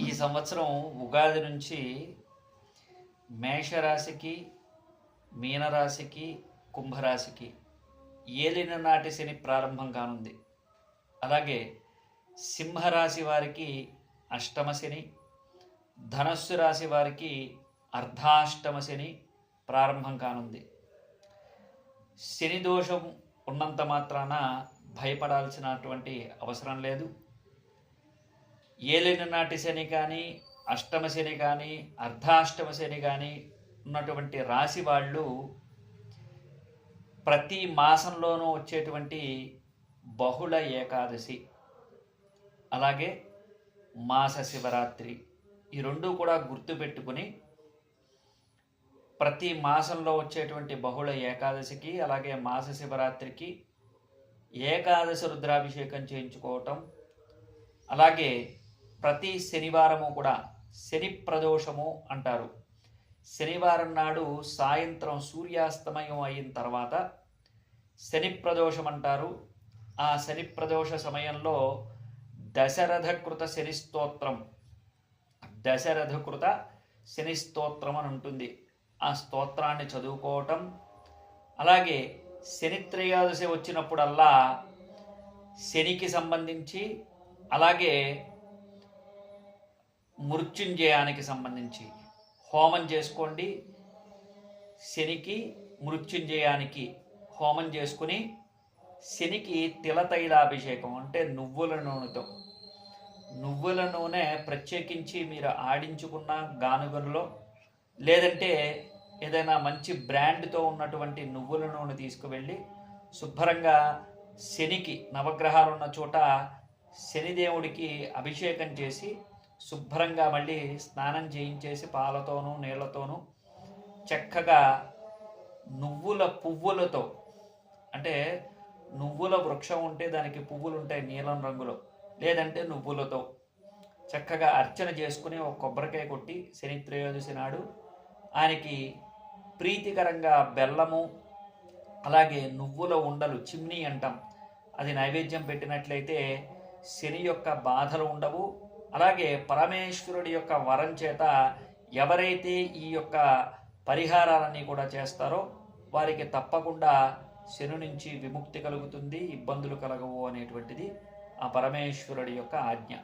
ఈ సంవత్సరం ఉగాది నుంచి మేషరాశికి మీనరాశికి కుంభరాశికి ఏలిన నాటి శని ప్రారంభం కానుంది. అలాగే సింహరాశి వారికి అష్టమ శని ధనస్సు రాశి వారికి అర్ధాష్టమ శని ప్రారంభం కానుంది. శని దోషం ఉన్నంత మాత్రాన భయపడాల్సినటువంటి అవసరం లేదు. ఏలిన నాటి శని కానీ అష్టమ శని కానీ అర్ధాష్టమ శని కానీ ఉన్నటువంటి రాశి వాళ్ళు ప్రతి మాసంలోనూ వచ్చేటువంటి బహుళ ఏకాదశి. అలాగే మాస శివరాత్రి. ఈ రెండు కూడా గుర్తుపెట్టుకుని ప్రతి మాసంలో వచ్చేటువంటి బహుళ ఏకాదశికి అలాగే మాస శివరాత్రికి ఏకాదశి రుద్రాభిషేకం చేయించుకోవటం అలాగే ప్రతి శనివారము కూడా శని ప్రదోషము అంటారు. శనివారం నాడు సాయంత్రం సూర్యాస్తమయం అయిన తర్వాత శని ప్రదోషం అంటారు. ఆ శని ప్రదోష సమయంలో దశరథకృత శని స్తోత్రం దశరథకృత శని స్తోత్రం అని ఉంటుంది. ఆ స్తోత్రాన్ని చదువుకోవటం అలాగే శని త్రయోదశి వచ్చినప్పుడల్లా శనికి సంబంధించి అలాగే మృత్యుంజయానికి సంబంధించి. హోమం చేసుకోండి. శనికి మృత్యుంజయానికి హోమం చేసుకుని శనికి తిలతైలాభిషేకం అంటే నువ్వుల నూనెతో. నువ్వుల నూనె ప్రత్యేకించి మీరు ఆడించుకున్న గానుగలో లేదంటే ఏదైనా మంచి బ్రాండ్తో ఉన్నటువంటి నువ్వుల నూనె తీసుకువెళ్ళి శుభ్రంగా శనికి నవగ్రహాలు ఉన్న చోట శనిదేవుడికి అభిషేకం చేసి శుభ్రంగా మళ్ళీ స్నానం చేయించేసి పాలతోనూ నీళ్ళతోనూ చక్కగా నువ్వుల పువ్వులతో అంటే నువ్వుల వృక్షం ఉంటే దానికి పువ్వులు ఉంటాయి నీలం రంగులో లేదంటే నువ్వులతో చక్కగా అర్చన చేసుకుని ఒక కొబ్బరికాయ కొట్టి శని త్రయోదశి నాడు ఆయనకి ప్రీతికరంగా బెల్లము అలాగే నువ్వుల ఉండలు చిమ్నీ అంటాం. అది నైవేద్యం పెట్టినట్లయితే శని యొక్క బాధలు ఉండవు అలాగే పరమేశ్వరుడి యొక్క వరం చేత ఎవరైతే ఈ యొక్క పరిహారాలన్నీ కూడా చేస్తారో వారికి తప్పకుండా శని నుంచి విముక్తి కలుగుతుంది ఇబ్బందులు కలగవు అనేటువంటిది ఆ పరమేశ్వరుడి యొక్క ఆజ్ఞ.